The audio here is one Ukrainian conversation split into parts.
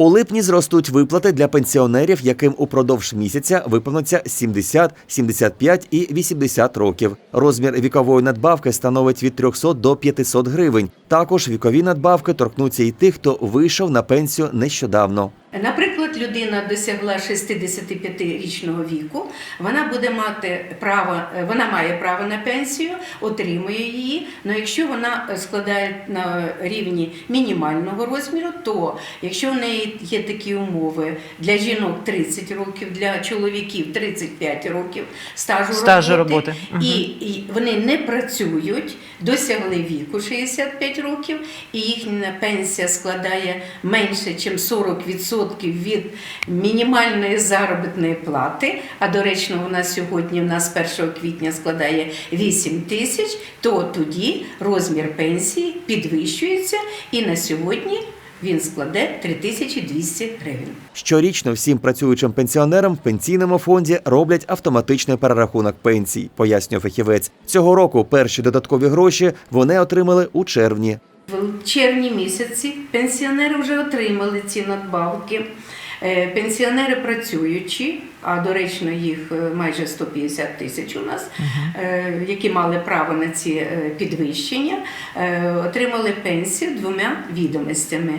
У липні зростуть виплати для пенсіонерів, яким упродовж місяця виповниться 70, 75 і 80 років. Розмір вікової надбавки становить від 300 до 500 гривень. Також вікові надбавки торкнуться і тих, хто вийшов на пенсію нещодавно. Наприклад, людина досягла 65-річного віку, вона буде мати право, вона має право на пенсію, отримує її. Але якщо вона складає на рівні мінімального розміру, то якщо в неї є такі умови для жінок 30 років, для чоловіків 35 років стажу, Стажу роботи. Мгм. і, і вони не працюють, досягли віку 65 років, і їхня пенсія складає менше, ніж 40% від мінімальної заробітної плати. А доречно, вона сьогодні у нас 1 квітня складає 8 тисяч, то тоді розмір пенсії підвищується, і на сьогодні він складе 3200 гривень. Щорічно всім працюючим пенсіонерам в пенсійному фонді роблять автоматичний перерахунок пенсій, пояснює фахівець. Цього року перші додаткові гроші вони отримали у червні. В червні місяці пенсіонери вже отримали ці надбавки. Е, Пенсіонери працюючі, а доречно їх е, майже 150 тисяч у нас, е, які мали право на ці підвищення, отримали пенсію двома відомостями.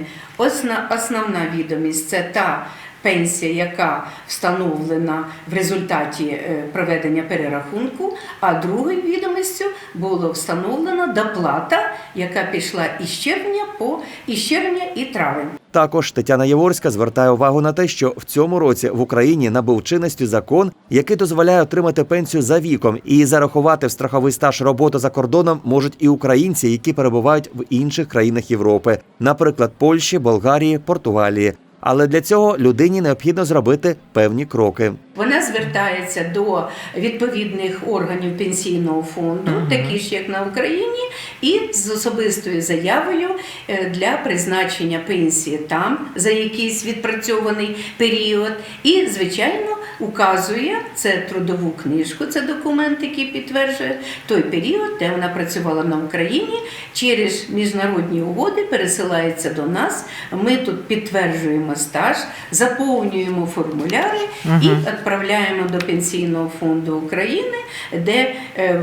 Основна відомість це та пенсія, яка встановлена в результаті проведення перерахунку, а другою відомістю було встановлено доплата, яка пішла із червня по із червня і травень. Також Тетяна Єворська звертає увагу на те, що в цьому році в Україні набув чинності закон, який дозволяє отримати пенсію за віком і зарахувати в страховий стаж роботи за кордоном можуть і українці, які перебувають в інших країнах Європи, наприклад, Польщі, Болгарії, Португалії. Але для цього людині необхідно зробити певні кроки. Вона звертається до відповідних органів пенсійного фонду, такі ж як на Україні, і з особистою заявою е, для призначення пенсії там за якийсь відпрацьований період. І, звичайно, указує це трудову книжку, це документ, який підтверджує той період, де вона працювала на Україні. Через міжнародні угоди пересилається до нас. Ми тут підтверджуємо стаж, заповнюємо формуляри і відправляємо до Пенсійного фонду України, де е,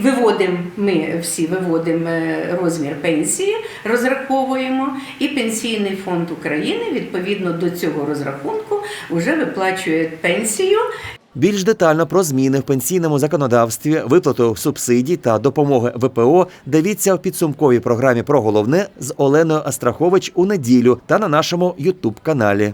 виводимо ми всі виводимо е, розмір пенсії, розраховуємо, і Пенсійний фонд України відповідно до цього розрахунку вже виплачують пенсію. Більш детально про зміни в пенсійному законодавстві, виплату субсидій та допомоги ВПО дивіться в підсумковій програмі про головне з Оленою Астрахович у неділю та на нашому Ютуб каналі.